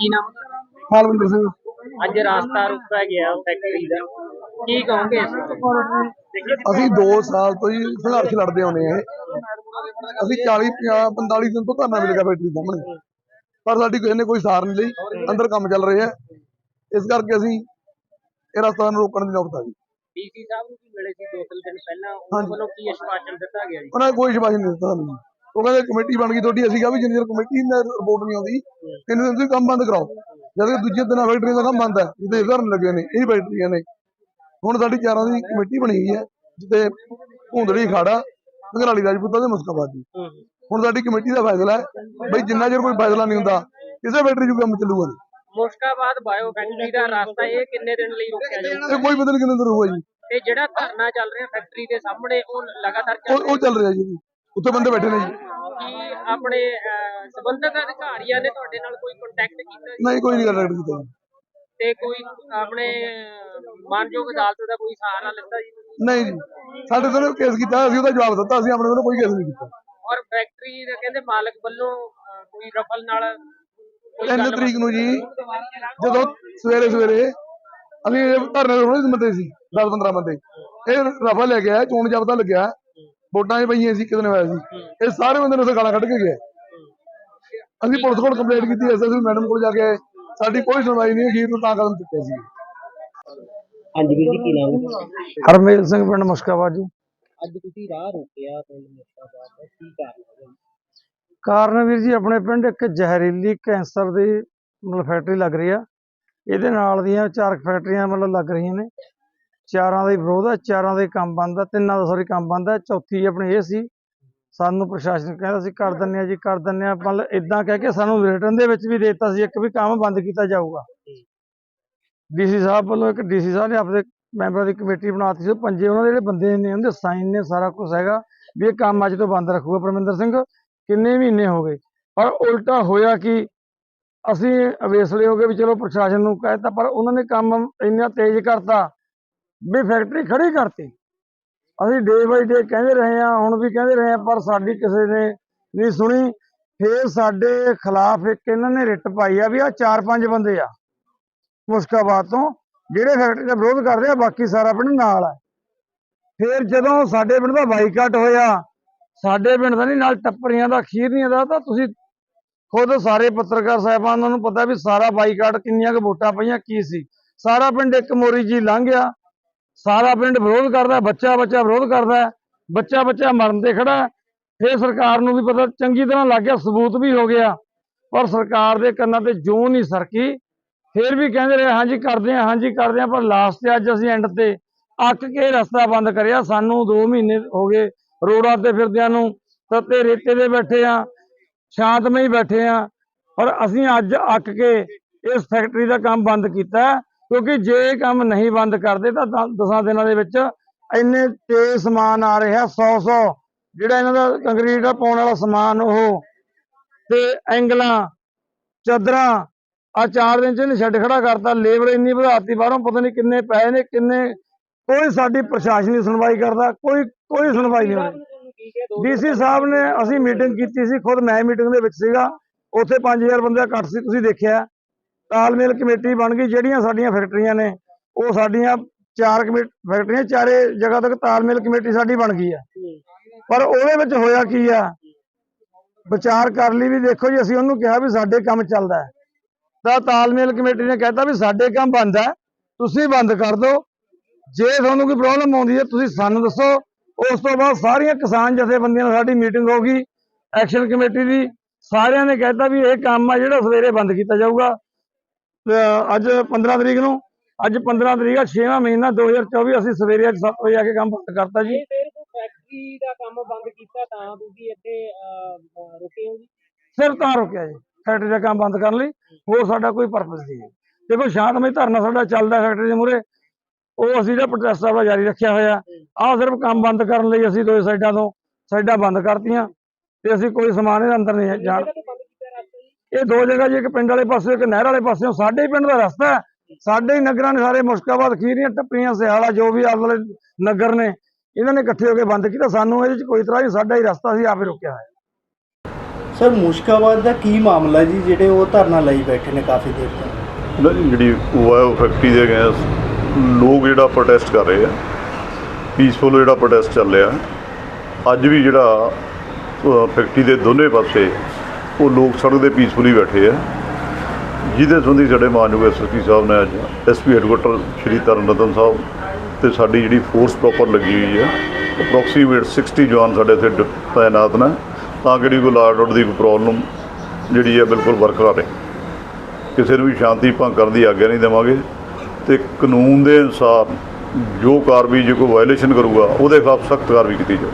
ਮਾਲਵਿੰਦਰ ਸਿੰਘ। ਅੱਜ ਰਾਸਤਾ ਰੁਕਿਆ ਗਿਆ ਫੈਕਟਰੀ ਦਾ। ਕੀ ਕਹੋਗੇ? ਇਸ ਬਾਰੇ? ਅਸੀਂ 2 ਸਾਲ ਤੋਂ ਹੀ ਸੰਘਰਸ਼ ਲੜਦੇ ਆਉਂਦੇ ਆ ਅਸੀਂ 40 50 45 ਦਿਨ ਤੋਂ ਧਰਨਾ ਮਿਲ ਗਿਆ ਫੈਕਟਰੀ ਸਾਹਮਣੇ। ਪਰ ਸਾਡੀ ਕਿਸੇ ਨੇ ਕੋਈ ਸਾਰ ਨਹੀਂ ਲਈ। ਅੰਦਰ ਕੰਮ ਚੱਲ ਰਿਹਾ ਹੈ ਇਸ ਕਰਕੇ ਅਸੀਂ ਇਹ ਰਸਤਾ ਨੂੰ ਰੋਕਣ ਦੀ ਨੌਬਤ ਆ ਗਈ। ਡੀਸੀ ਸਾਹਿਬ ਨੂੰ ਵੀ ਮਿਲੇ ਸੀ ਦੋ ਤਿੰਨ ਦਿਨ ਪਹਿਲਾਂ। ਉਹਨਾਂ ਹਾਂਜੀ। ਵੱਲੋਂ ਕੀ ਆਸ਼ਵਾਸਨ ਦਿੱਤਾ ਗਿਆ ਜੀ? ਉਹਨਾਂ ਨੇ ਕੋਈ ਸ਼ਿਕਾਇਤ ਨਹੀਂ ਦਿੱਤਾ ਸਾਨੂੰ। ਉਹ ਕਹਿੰਦੇ ਕਮੇਟੀ ਬਣ ਗਈ ਤੁਹਾਡੀ ਅਸੀਂ ਕਿਹਾ ਵੀ ਜਿੰਨੀ ਦੇਰ ਕਮੇਟੀ ਨੇ ਰਿਪੋਰਟ ਨਹੀਂ ਆਉਂਦੀ ਇੰਨੇ ਦਿਨ ਤੁਸੀਂ ਕੰਮ ਬੰਦ ਕਰਾਓ। ਜਦ ਕਿ ਦੂਜੇ ਦਿਨਾਂ ਫੈਕਟਰੀ ਦਾ ਕੰਮ ਬੰਦ ਹੈ ਜਿੱਤੇ ਧਰਨ ਲੱਗੇ ਨੇ ਇਹ ਫੈਕਟਰੀਆਂ ਨੇ। ਹੁਣ ਸਾਡੀ ਚਾਰਾਂ ਦੀ ਕਮੇਟੀ ਬਣੀ ਹੋਈ ਹੈ ਜਿੱਤੇ ਭੁੰਦੜੀ ਖਾੜਾ ਘਰਾਲੀ ਰਾਜਪੂਤਾਂ ਮੁਸਕਾਬਾਦ ਦੀ ਹੂੰ। ਹੁਣ ਸਾਡੀ ਕਮੇਟੀ ਦਾ ਫੈਸਲਾ ਹੈ ਬਈ ਜਿੰਨਾ ਚਿਰ ਕੋਈ ਫੈਸਲਾ ਨਹੀਂ ਹੁੰਦਾ ਕਿਸੇ ਫੈਕਟਰੀ 'ਚ ਕੰਮ ਚੱਲੂਗਾ ਨਹੀਂ। ਮੁਸ਼ਕਾਬਾਦ ਬਾਇਓ ਫੈਕਟਰੀ ਦਾ ਰਾਸਤਾ ਇਹ ਕਿੰਨੇ ਦਿਨ ਲਈ ਰੁਕਿਆ ਜਾਊਗਾ ਇਹ ਕੋਈ ਨਹੀਂ ਕਿੰਨੇ ਦਿਨ ਹੋਊਗਾ ਜੀ। ਤੇ ਜਿਹੜਾ ਧਰਨਾ ਚੱਲ ਰਿਹਾ ਫੈਕਟਰੀ ਦੇ ਸਾਹਮਣੇ ਉਹ ਲਗਾਤਾਰ ਉਹ ਚੱਲ ਰਿਹਾ ਜੀ। ਉੱਥੇ ਬੰਦੇ ਬੈਠੇ ਨੇ ਜੀ। ਕੀ ਆਪਣੇ ਅਹ, ਸੰਬੰਧਿਤ ਅਧਿਕਾਰੀਆਂ ਨੇ ਤੁਹਾਡੇ ਨਾਲ ਕੋਈ ਕੰਟੈਕਟ ਕੀਤਾ? ਨਹੀਂ ਕੋਈ ਨਹੀਂ ਗੱਲ ਕੀਤਾ ਜੀ। ਤੇ ਕੋਈ ਆਪਣੇ ਅਹ, ਮਾਨਯੋਗ ਅਦਾਲਤ ਦਾ ਕੋਈ ਸਹਾਰਾ ਲਿੱਤਾ ਜੀ ਨਹੀਂ ਜੀ। ਸਾਡੇ ਤੋਂ ਕੇਸ ਕੀਤਾ ਅਸੀਂ ਉਹਦਾ ਜਵਾਬ ਦਿੱਤਾ ਅਸੀਂ ਆਪਣੇ ਵੱਲੋਂ ਕੋਈ ਕੇਸ ਨਹੀਂ ਕੀਤਾ। ਔਰ ਫੈਕਟਰੀ ਦੇ ਕਹਿੰਦੇ ਮਾਲਕ ਵੱਲੋਂ ਅਹ, ਕੋਈ ਰਫਲ ਨਾਲ ਕੋਈ ਤਰੀਕ ਨੂੰ ਜੀ ਜਦੋਂ ਸਵੇਰੇ ਸਵੇਰੇ ਅਸੀਂ ਇਹ ਧਰਨੇ ਦੇ ਥੋੜੇ ਬੰਦੇ ਸੀ 10 15 ਬੰਦੇ। ਇਹ ਰਫਾ ਲੈ ਕੇ ਆਇਆ ਚੋਣ ਜਾਬਤਾ ਲੱਗਿਆ। ਵੋਟਾਂ 'ਚ ਪਈਆਂ ਸੀ ਕਿਦਨ ਹੋਇਆ ਸੀ। ਇਹ ਸਾਰੇ ਬੰਦੇ ਨੇ ਉਸੇ ਗਾਲਾਂ ਕੱਢ ਕੇ ਗਏ। ਅਸੀਂ ਪੁਲਿਸ ਕੋਲ ਕੰਪਲੇਂਟ ਕੀਤੀ ਐਸਐਸਪੀ ਮੈਡਮ ਕੋਲ ਜਾ ਕੇ ਆਏ। ਸਾਡੀ ਕੋਈ ਸੁਣਵਾਈ ਨਹੀਂ ਅਖੀਰ ਨੂੰ ਤਾਂ ਕਦਮ ਚੁੱਕਿਆ ਸੀ। ਹਾਂਜੀ ਵੀਰ ਜੀ ਕੀ ਨਾਮ ਹੈ? ਹਰਮੇਲ ਸਿੰਘ ਪਿੰਡ ਮੁਸ਼ਕਾਬਾਦ ਜੀ। ਅੱਜ ਤੁਸੀਂ ਰਾਹ ਰੋਕਿਆ ਪਿੰਡ ਮੁਸਤਾਬਾਦ ਦਾ ਕੀ ਕਾਰਨ ਹੈ? ਕਾਰਨ ਵੀਰ ਜੀ ਆਪਣੇ ਪਿੰਡ ਇੱਕ ਜ਼ਹਿਰੀਲੀ ਕੈਂਸਰ ਦੀ ਮਤਲਬ ਫੈਕਟਰੀ ਲੱਗ ਰਹੀ ਆ। ਇਹਦੇ ਨਾਲ ਦੀਆਂ ਚਾਰ ਕੁ ਫੈਕਟਰੀਆਂ ਮਤਲਬ ਲੱਗ ਰਹੀਆਂ ਨੇ। ਚਾਰਾਂ ਦਾ ਹੀ ਵਿਰੋਧ ਹੈ ਚਾਰਾਂ ਦੇ ਕੰਮ ਬੰਦ ਆ, ਤਿੰਨਾਂ ਦਾ ਸੌਰੀ ਕੰਮ ਬੰਦ ਹੈ ਚੌਥੀ ਆਪਣੇ ਇਹ ਸੀ। ਸਾਨੂੰ ਪ੍ਰਸ਼ਾਸਨ ਕਹਿੰਦਾ ਸੀ, ਕਰ ਦਿੰਨੇ ਆ ਜੀ, ਕਰ ਦਿੰਨੇ ਆ। ਮਤਲਬ ਇਦਾਂ ਕਹਿ ਕੇ ਸਾਨੂੰ ਰਿਟਰਨ ਦੇ ਵਿੱਚ ਵੀ ਦੇ ਦਿੱਤਾ ਸੀ, ਇੱਕ ਵੀ ਕੰਮ ਬੰਦ ਕੀਤਾ ਜਾਊਗਾ। ਡੀਸੀ ਸਾਹਿਬ ਵੱਲੋਂ ਇੱਕ, ਡੀਸੀ ਸਾਹਿਬ ਨੇ ਆਪਣੇ ਮੈਂਬਰਾਂ ਦੀ ਕਮੇਟੀ ਬਣਾਤੀ ਸੀ ਪੰਜੇ ਉਹਨਾਂ ਦੇ ਜਿਹੜੇ ਬੰਦੇ ਨੇ, ਉਹਦੇ ਸਾਈਨ ਨੇ, ਸਾਰਾ ਕੁਝ ਹੈਗਾ, ਵੀ ਇਹ ਕੰਮ ਅੱਜ ਤੋਂ ਬੰਦ ਰੱਖੂਗਾ। ਪਰਮਿੰਦਰ ਸਿੰਘ, ਕਿੰਨੇ ਮਹੀਨੇ ਹੋ ਗਏ? ਪਰ ਉਲਟਾ ਹੋਇਆ ਕਿ ਅਸੀਂ ਅਵੇਸਲੇ ਹੋ ਗਏ ਵੀ ਚਲੋ ਪ੍ਰਸ਼ਾਸਨ ਨੂੰ ਕਹਿਤਾ ਪਰ ਉਹਨਾਂ ਨੇ ਕੰਮ ਇੰਨਾ ਤੇਜ਼ ਕਰਤਾ ਵੀ ਫੈਕਟਰੀ ਖੜੀ ਕਰਤੀ। ਅਸੀਂ ਡੇ ਬਾਈ ਡੇ ਕਹਿੰਦੇ ਰਹੇ ਆ ਹੁਣ ਵੀ ਕਹਿੰਦੇ ਰਹੇ ਹਾਂ, ਪਰ ਸਾਡੀ ਕਿਸੇ ਨੇ ਨਹੀਂ ਸੁਣੀ। ਫੇਰ ਸਾਡੇ ਖਿਲਾਫ ਇੱਕ ਇਹਨਾਂ ਨੇ ਰਿਟ ਪਾਈ ਆ ਵੀ ਆ ਚਾਰ ਪੰਜ ਬੰਦੇ ਆ, ਮੁਸਕਾਬਾਦ ਤੋਂ, ਜਿਹੜੇ ਫੈਕਟਰੀ ਦਾ ਵਿਰੋਧ ਕਰਦੇ ਆ, ਬਾਕੀ ਸਾਰਾ ਪਿੰਡ ਨਾਲ ਆ। ਫੇਰ ਜਦੋਂ ਸਾਡੇ ਪਿੰਡ ਦਾ ਬਾਈਕਾਟ ਹੋਇਆ, ਸਾਡੇ ਪਿੰਡ ਦਾ ਨਹੀਂ, ਨਾਲ ਟੱਪਰੀਆਂ ਦਾ, ਖੀਰਨੀਆਂ ਦਾ, ਤਾਂ ਤੁਸੀਂ ਖੁਦ ਸਾਰੇ ਪੱਤਰਕਾਰ ਸਾਹਿਬਾਨਾਂ ਨੂੰ ਪਤਾ ਵੀ ਸਾਰਾ ਬਾਈਕਾਟ ਕਿੰਨੀਆਂ ਕੁ ਵੋਟਾਂ ਪਈਆਂ, ਕੀ ਸੀ। ਸਾਰਾ ਪਿੰਡ ਇੱਕ ਮੋਰੀ ਜੀ ਲੰਘ ਗਿਆ। ਸਾਰਾ ਪਿੰਡ ਵਿਰੋਧ ਕਰਦਾ, ਬੱਚਾ ਬੱਚਾ ਵਿਰੋਧ ਕਰਦਾ, ਬੱਚਾ ਬੱਚਾ ਮਰਨ ਤੇ ਖੜਾ ਹੈ। ਫਿਰ ਸਰਕਾਰ ਨੂੰ ਵੀ ਪਤਾ, ਚੰਗੀ ਤਰ੍ਹਾਂ ਲੱਗ ਗਿਆ, ਸਬੂਤ ਵੀ ਹੋ ਗਿਆ, ਪਰ ਸਰਕਾਰ ਦੇ ਕੰਨਾਂ ਤੇ ਜੂੰ ਨਹੀਂ ਸਰਕੀ। ਫਿਰ ਵੀ ਕਹਿੰਦੇ ਰਹੇ, ਹਾਂਜੀ ਕਰਦੇ ਹਾਂ, ਹਾਂਜੀ ਕਰਦੇ ਹਾਂ, ਪਰ ਲਾਸਟ ਤੇ ਅੱਜ ਅਸੀਂ ਐਂਡ ਤੇ ਅੱਕ ਕੇ ਰਸਤਾ ਬੰਦ ਕਰਿਆ। ਸਾਨੂੰ 2 ਮਹੀਨੇ ਹੋ ਗਏ ਰੋਡਾਂ ਤੇ ਫਿਰਦਿਆਂ ਨੂੰ ਤੱਤੇ ਰੇਤੇ ਦੇ ਬੈਠੇ ਆ ਸ਼ਾਂਤਮਈ ਬੈਠੇ ਆ ਪਰ ਅਸੀਂ ਅੱਜ ਅੱਕ ਕੇ ਇਸ ਫੈਕਟਰੀ ਦਾ ਕੰਮ ਬੰਦ ਕੀਤਾ ਕਿਉਂਕਿ ਜੇ ਇਹ ਕੰਮ ਨਹੀਂ ਬੰਦ ਕਰਦੇ ਤਾਂ 10 ਦਿਨਾਂ ਦੇ ਵਿੱਚ ਇੰਨੇ ਤੇਜ਼ ਸਮਾਨ ਆ ਰਿਹਾ 100 100 ਜਿਹੜਾ ਇਹਨਾਂ ਦਾ ਕੰਕਰੀਟ ਦਾ ਪਾਉਣ ਵਾਲਾ ਸਮਾਨ ਉਹ। ਤੇ ਐਂਗਲਾਂ, ਚਾਦਰਾਂ ਆ ਚਾਰ ਦਿਨ ਚ ਇਹਨੇ ਛੱਡ ਖੜਾ ਕਰਤਾ, ਲੇਬਰ ਇੰਨੀ ਵਧਾਤੀ, ਬਾਹਰੋਂ ਪਤਾ ਨਹੀਂ ਕਿੰਨੇ ਪੈਸੇ ਨੇ, ਕਿੰਨੇ। ਕੋਈ ਸਾਡੀ ਪ੍ਰਸ਼ਾਸਨੀ ਸੁਣਵਾਈ ਕਰਦਾ, ਕੋਈ ਕੋਈ ਸੁਣਵਾਈ ਨਹੀਂ ਹੋ ਰਹੀ ਡੀਸੀ ਸਾਹਿਬ ਨੇ ਅਸੀਂ ਮੀਟਿੰਗ ਕੀਤੀ ਸੀ, ਖੁਦ ਮੈਂ ਮੀਟਿੰਗ ਦੇ ਵਿੱਚ ਸੀਗਾ, ਉੱਥੇ 5000 ਬੰਦਾ ਘੱਟ ਸੀ, ਤੁਸੀਂ ਦੇਖਿਆ। ਤਾਲਮੇਲ ਕਮੇਟੀ ਬਣ ਗਈ, ਜਿਹੜੀਆਂ ਸਾਡੀਆਂ ਫੈਕਟਰੀਆਂ ਨੇ, ਉਹ ਸਾਡੀਆਂ ਚਾਰ ਕਮੇ, ਫੈਕਟਰੀਆਂ ਚਾਰੇ ਜਗ੍ਹਾ ਤੱਕ ਤਾਲਮੇਲ ਕਮੇਟੀ ਸਾਡੀ ਬਣ ਗਈ ਆ। ਪਰ ਉਹਦੇ ਵਿੱਚ ਹੋਇਆ ਕੀ ਆ? ਵਿਚਾਰ ਕਰ ਲਈ ਵੀ ਦੇਖੋ ਜੀ, ਅਸੀਂ ਉਹਨੂੰ ਕਿਹਾ ਵੀ ਸਾਡੇ ਕੰਮ ਚੱਲਦਾ ਤਾਂ ਤਾਲਮੇਲ ਕਮੇਟੀ ਨੇ ਕਹਿਤਾ ਵੀ ਸਾਡੇ ਕੰਮ ਬੰਦ ਹੈ, ਤੁਸੀਂ ਬੰਦ ਕਰ ਦਿਓ। ਜੇ ਤੁਹਾਨੂੰ ਕੋਈ ਪ੍ਰੋਬਲਮ ਆਉਂਦੀ ਹੈ, ਤੁਸੀਂ ਸਾਨੂੰ ਦੱਸੋ। ਉਸ ਤੋਂ ਬਾਅਦ ਸਾਰੀਆਂ ਕਿਸਾਨ ਜਥੇਬੰਦੀਆਂ ਨਾਲ ਸਾਡੀ ਮੀਟਿੰਗ ਹੋ ਗਈ, ਐਕਸ਼ਨ ਕਮੇਟੀ ਦੀ। ਸਾਰਿਆਂ ਨੇ ਕਹਿਤਾ ਵੀ ਇਹ ਕੰਮ ਆ ਜਿਹੜਾ ਸਵੇਰੇ ਬੰਦ ਕੀਤਾ ਜਾਊਗਾ। ਅੱਜ 15 ਤਰੀਕ ਨੂੰ ਅੱਜ 15 ਤਰੀਕ ਆ 6ਵਾਂ ਮਹੀਨਾ 2024 ਅਸੀਂ ਸਵੇਰੇ ਅੱਜ 7 ਵਜੇ ਆ ਕੇ ਕੰਮ ਬੰਦ ਕਰਤਾ ਜੀ। ਫੈਕਟਰੀ ਦਾ ਕੰਮ ਬੰਦ ਕੀਤਾ ਤਾਂ ਤੁਸੀਂ ਇੱਥੇ ਅਹ, ਅਹ, ਰੁਕੇ ਹੋ ਜੀ? ਸਿਰ ਤਾਂ ਰੁਕਿਆ ਜੀ ਫੈਕਟਰੀ ਦਾ ਕੰਮ ਬੰਦ ਕਰਨ ਲਈ। ਹੋਰ ਸਾਡਾ ਕੋਈ ਪਰਪਸ ਨਹੀਂ ਹੈ। ਦੇਖੋ ਸ਼ਾਂਤਮਈ ਧਰਨਾ ਸਾਡਾ ਚੱਲਦਾ ਫੈਕਟਰੀ ਦੇ ਮੂਹਰੇ। ਉਹ ਅਸੀਂ ਜਿਹੜਾ ਪ੍ਰੋਟੈਸਟ ਆਪਣਾ ਜਾਰੀ ਰੱਖਿਆ ਹੋਇਆ। ਆਹ ਸਿਰਫ ਕੰਮ ਬੰਦ ਕਰਨ ਲਈ ਅਸੀਂ ਦੋਏ ਸਾਈਡਾਂ ਤੋਂ ਸਾਈਡਾਂ ਬੰਦ ਕਰਤੀਆਂ। ਤੇ ਅਸੀਂ ਕੋਈ ਸਮਾਨ ਇਹਦੇ ਅੰਦਰ ਨਹੀਂ ਜਾਣ ਜਗ੍ਹਾ ਤੇ ਬੰਦ ਕੀਤਾ ਰਸਤਾ ਜੀ ਇਹ ਦੋ ਜਗ੍ਹਾ ਜੀ ਇੱਕ ਪਿੰਡ ਵਾਲੇ ਪਾਸੇ ਇੱਕ ਨਹਿਰ ਵਾਲੇ ਪਾਸਿਓਂ ਸਾਡੇ ਹੀ ਪਿੰਡ ਦਾ ਰਸਤਾ ਹੈ। ਸਾਡੇ ਹੀ ਨਗਰਾਂ ਨੇ ਸਾਰੇ ਮੁਸ਼ਕਾਬਾਦ ਖੀਰੀਆਂ ਟੱਪੀਆਂ ਸਿਆਲਾ ਜੋ ਵੀ ਆਲੇ ਨਗਰ ਨੇ ਇਹਨਾਂ ਨੇ ਇਕੱਠੇ ਹੋ ਕੇ ਬੰਦ ਕੀਤਾ। ਸਾਨੂੰ ਇਹਦੇ ਚ ਕੋਈ ਤਰ੍ਹਾਂ ਨਹੀਂ ਸਾਡਾ ਹੀ ਰਸਤਾ ਸੀ ਆਪੇ ਰੁਕਿਆ ਹੋਇਆ। ਸਰ ਮੁਸ਼ਕਾਬਾਦ ਦਾ ਕੀ ਮਾਮਲਾ ਜੀ ਜਿਹੜੇ ਉਹ ਧਰਨਾ ਲਈ ਬੈਠੇ ਨੇ ਕਾਫੀ ਦੇਰ ਤੋਂ? ਜਿਹੜੀ ਵਾਇਓ ਫੈਕਟਰੀ ਦੇ ਅਗੇਂਸਟ ਲੋਕ ਜਿਹੜਾ ਪ੍ਰੋਟੈਸਟ ਕਰ ਰਹੇ ਆ ਪੀਸਫੁਲ ਜਿਹੜਾ ਪ੍ਰੋਟੈਸਟ ਚੱਲ ਰਿਹਾ। ਅੱਜ ਵੀ ਜਿਹੜਾ ਫੈਕਟਰੀ ਦੇ ਦੋਨੇ ਪਾਸੇ ਉਹ ਲੋਕ ਸੜਕ ਦੇ ਪੀਸਫੁਲੀ ਬੈਠੇ ਆ। ਜਿਹਦੇ ਸੰਬੰਧੀ ਸਾਡੇ ਮਾਨਯੋਗ ਐਸਐਸਪੀ ਸਾਹਿਬ ਨੇ ਅੱਜ ਐਸਪੀ ਹੈਡਕੁਆਟਰ ਸ਼੍ਰੀ ਤਰਨਤਨ ਸਾਹਿਬ ਤੇ ਸਾਡੀ ਜਿਹੜੀ ਫੋਰਸ ਪ੍ਰੋਪਰ ਲੱਗੀ ਹੋਈ ਹੈ ਅਪਰੋਕਸੀਮੇਟ 60 ਜਵਾਨ ਸਾਡੇ ਇੱਥੇ ਡ- ਤਾਇਨਾਤ ਨੇ। ਤਾਂ ਕਿ ਜਿਹੜੀ ਕੋਈ ਲਾਅ ਆਰਡਰ ਦੀ ਕੋਈ ਪ੍ਰੋਬਲਮ ਜਿਹੜੀ ਹੈ ਬਿਲਕੁਲ ਬਰਕਰਾਰ ਰਹੇ। ਕਿਸੇ ਨੂੰ ਵੀ ਸ਼ਾਂਤੀ ਭੰਗ ਕਰਨ ਦੀ ਆਗਿਆ ਨਹੀਂ ਦੇਵਾਂਗੇ। ਤੇ ਕਾਨੂੰਨ ਦੇ ਅਨੁਸਾਰ ਜੋ ਕਾਰਵਾਈ, ਜੇ ਕੋਈ ਵਾਇਲੇਸ਼ਨ ਕਰੂਗਾ, ਉਹਦੇ ਖਿਲਾਫ ਸਖਤ ਕਾਰਵਾਈ ਕੀਤੀ ਜਾਊ।